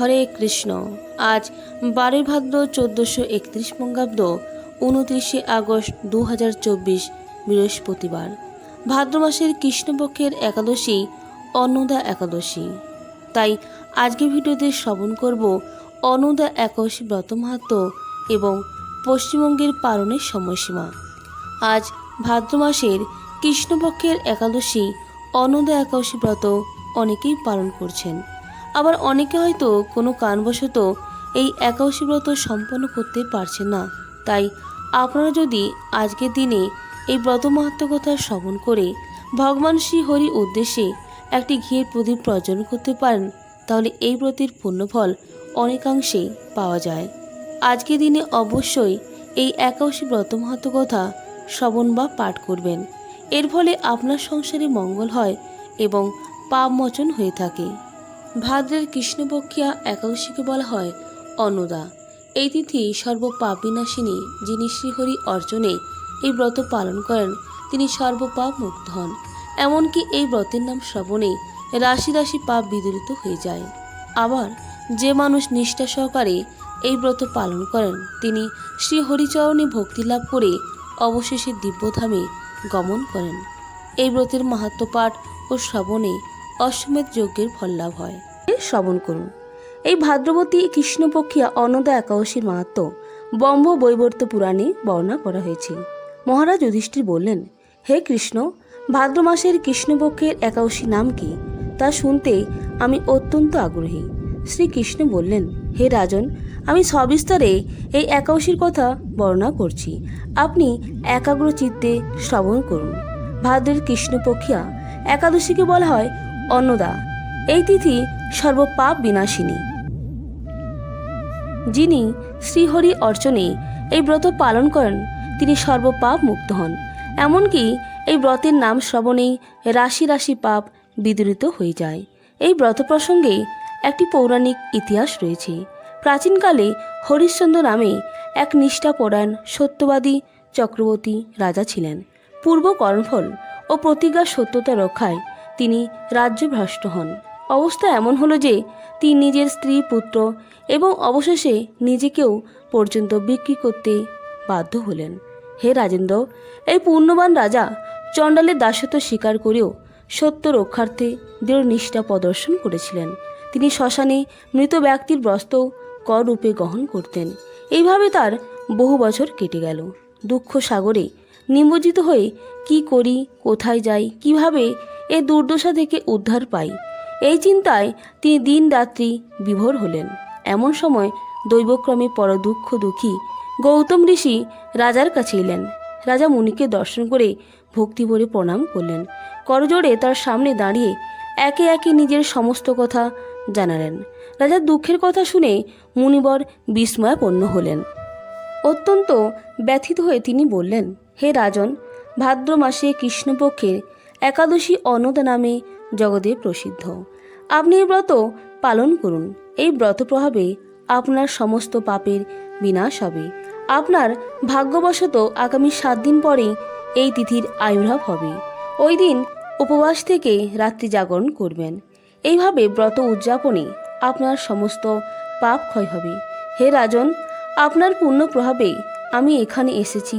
হরে কৃষ্ণ। আজ বারোই ভাদ্র চোদ্দোশো একত্রিশ বঙ্গাব্দ, উনত্রিশে আগস্ট দু হাজার চব্বিশ, বৃহস্পতিবার। ভাদ্র মাসের কৃষ্ণপক্ষের একাদশী অন্নদা একাদশী। তাই আজকে ভিডিওতে শ্রবণ করব অন্নদা একাদশী ব্রত মাহাত্ম এবং পশ্চিমবঙ্গের পালনের সময়সীমা। আজ ভাদ্র মাসের কৃষ্ণপক্ষের একাদশী অন্নদা একাদশী ব্রত অনেকেই পালন করছেন। আবার অনেকে হয়তো কোনো কারণবশত এই একাদশী ব্রত সম্পন্ন করতে পারছে না। তাই আপনারা যদি আজকের দিনে এই ব্রত মাহাত্ম কথা শ্রবণ করে ভগবান শ্রী হরি উদ্দেশ্যে একটি ঘিয়ের প্রদীপ প্রজ্বলন করতে পারেন, তাহলে এই ব্রতের পুণ্যফল অনেকাংশেই পাওয়া যায়। আজকের দিনে অবশ্যই এই একাদশী ব্রত মাহাত্ম কথা শ্রবণ বা পাঠ করবেন। এর ফলে আপনার সংসারে মঙ্গল হয় এবং পাপ মোচন হয়ে থাকে। ভাদ্রের কৃষ্ণপক্ষিয়া একাদশীকে বলা হয় অন্নদা। এই তিথি সর্বপাপ বিনাশিনী যিনি শ্রীহরি অর্জনে এই ব্রত পালন করেন, তিনি সর্বপাপ মুক্ত হন। এমনকি এই ব্রতের নাম শ্রবণে রাশি রাশি পাপ বিদরিত হয়ে যায়। আবার যে মানুষ নিষ্ঠা সহকারে এই ব্রত পালন করেন, তিনি শ্রী হরিচরণে ভক্তি লাভ করে অবশেষে দিব্যধামে গমন করেন। এই ব্রতের মাহাত্ম পাঠ ও শ্রবণে অশ্বমেধ যজ্ঞের ফল লাভ হয়। শ্রবণ করুন। এই ভাদ্রবতী কৃষ্ণপক্ষিয়া অন্নদা একাদশীর মাহাত্ম বম্ব বৈবর্ত পুরাণে বর্ণনা করা হয়েছে। মহারাজ যুধিষ্ঠির বললেন, হে কৃষ্ণ, ভাদ্র মাসের কৃষ্ণপক্ষের একাদশী নাম কি? তা শুনতে আমি অত্যন্ত আগ্রহী। শ্রীকৃষ্ণ বললেন, হে রাজন, আমি সবিস্তারে এই একাদশীর কথা বর্ণনা করছি। আপনি একাগ্র চিত্তে শ্রবণ করুন। ভাদ্রের কৃষ্ণপক্ষিয়া একাদশীকে বলা হয় অন্নদা, এই তিথি সর্বপাপ বিনাশিনী। যিনি শ্রীহরি অর্চনে এই ব্রত পালন করেন, তিনি সর্বপাপ মুক্ত হন। এমনকি এই ব্রতের নাম শ্রবণেই রাশি রাশি পাপ বিদরিত হয়ে যায়। এই ব্রত প্রসঙ্গে একটি পৌরাণিক ইতিহাস রয়েছে। প্রাচীনকালে হরিশ্চন্দ্র নামে এক নিষ্ঠাপরায়ণ সত্যবাদী চক্রবর্তী রাজা ছিলেন। পূর্ব কর্মফল ও প্রতিজ্ঞার সত্যতা রক্ষায় তিনি রাজ্যভ্রষ্ট হন। অবস্থা এমন হলো যে তিনি নিজের স্ত্রী, পুত্র এবং অবশেষে নিজেকেও পর্যন্ত বিক্রি করতে বাধ্য হলেন। হে রাজেন্দ্র, এই পূর্ণবান রাজা চণ্ডালের দাসত্ব স্বীকার করেও সত্য রক্ষার্থে দৃঢ় নিষ্ঠা প্রদর্শন করেছিলেন। তিনি শ্মশানে মৃত ব্যক্তির বস্ত্র কর রূপে গ্রহণ করতেন। এইভাবে তার বহু বছর কেটে গেল। দুঃখ সাগরে নিমজ্জিত হয়ে কি করি, কোথায় যাই, কীভাবে এ দুর্দশা থেকে উদ্ধার পাই। এই চিন্তায় তিনি দিন রাত্রি বিভোর হলেন। এমন সময় দৈবক্রমে পর দুঃখ দুঃখী গৌতম ঋষি রাজার কাছে এলেন। রাজা মুনিকে দর্শন করে ভক্তি ভরে প্রণাম করলেন। করজোড়ে তার সামনে দাঁড়িয়ে একে একে নিজের সমস্ত কথা জানালেন। রাজার দুঃখের কথা শুনে মুনিবর বিস্ময়াপন্ন হলেন। অত্যন্ত ব্যথিত হয়ে তিনি বললেন, হে রাজন ভাদ্র মাসে কৃষ্ণপক্ষের একাদশী অন্নদা নামে জগতে প্রসিদ্ধ। আপনি এই ব্রত পালন করুন। এই ব্রত প্রভাবে আপনার সমস্ত পাপের বিনাশ হবে। আপনার ভাগ্যবশত আগামী সাত দিন পরে এই তিথির আয়ুর্ভাব হবে। ওই দিন উপবাস থেকে রাত্রি জাগরণ করবেন। এইভাবে ব্রত উদযাপনে আপনার সমস্ত পাপ ক্ষয় হবে। হে রাজন, আপনার পূর্ণ প্রভাবে আমি এখানে এসেছি।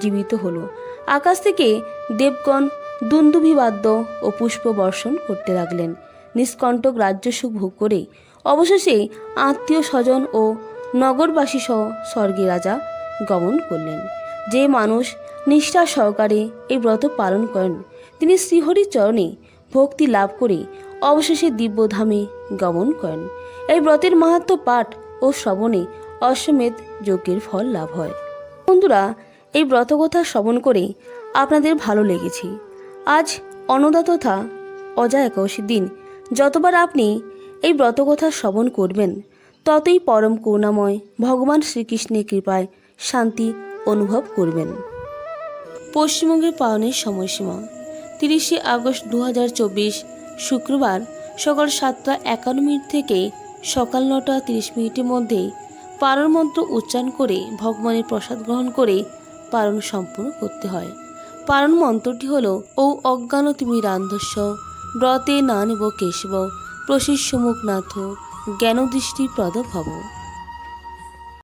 জীবিত হলো। আকাশ থেকে দেবগণ দুন্দুভিবাদ্য ও পুষ্প বর্ষণ করতে লাগলেন। নিষ্কণ্টক রাজ্য সুখ ভোগ করে অবশেষে আত্মীয় স্বজন ও নগরবাসী সহ স্বর্গে রাজা গমন করলেন। যে মানুষ নিষ্ঠা সহকারে এই ব্রত পালন করেন, তিনি শ্রীহরির চরণে ভক্তি লাভ করে অবশেষে দিব্যধামে গমন করেন। এই ব্রতের মাহাত্ম পাঠ ও শ্রবণে অশ্বমেধ যজ্ঞের ফল লাভ হয়। বন্ধুরা এই ব্রতকথা শ্রবণ করে আপনাদের ভালো লেগেছে। আজ অন্নদা তথা অজা একাদশীর দিন। যতবার আপনি এই ব্রতকথা শ্রবণ করবেন, ততই পরম করুণাময় ভগবান শ্রীকৃষ্ণের কৃপায় শান্তি অনুভব করবেন। পশ্চিমবঙ্গের পালনের সময়সীমা, তিরিশে আগস্ট দু হাজার চব্বিশ, শুক্রবার সকাল সাতটা একান্ন মিনিট থেকে সকাল নটা তিরিশ মিনিটের মধ্যে পারণ মন্ত্র উচ্চারণ করে ভগবানের প্রসাদ গ্রহণ করে পালন সম্পূর্ণ করতে হয়। পারণ মন্ত্রটি হল ও অজ্ঞান তুমি রান্ধস্য, ব্রতে না নেব কেশব প্রশিষ্য মুখনাথ জ্ঞানদৃষ্টি প্রদ ভব।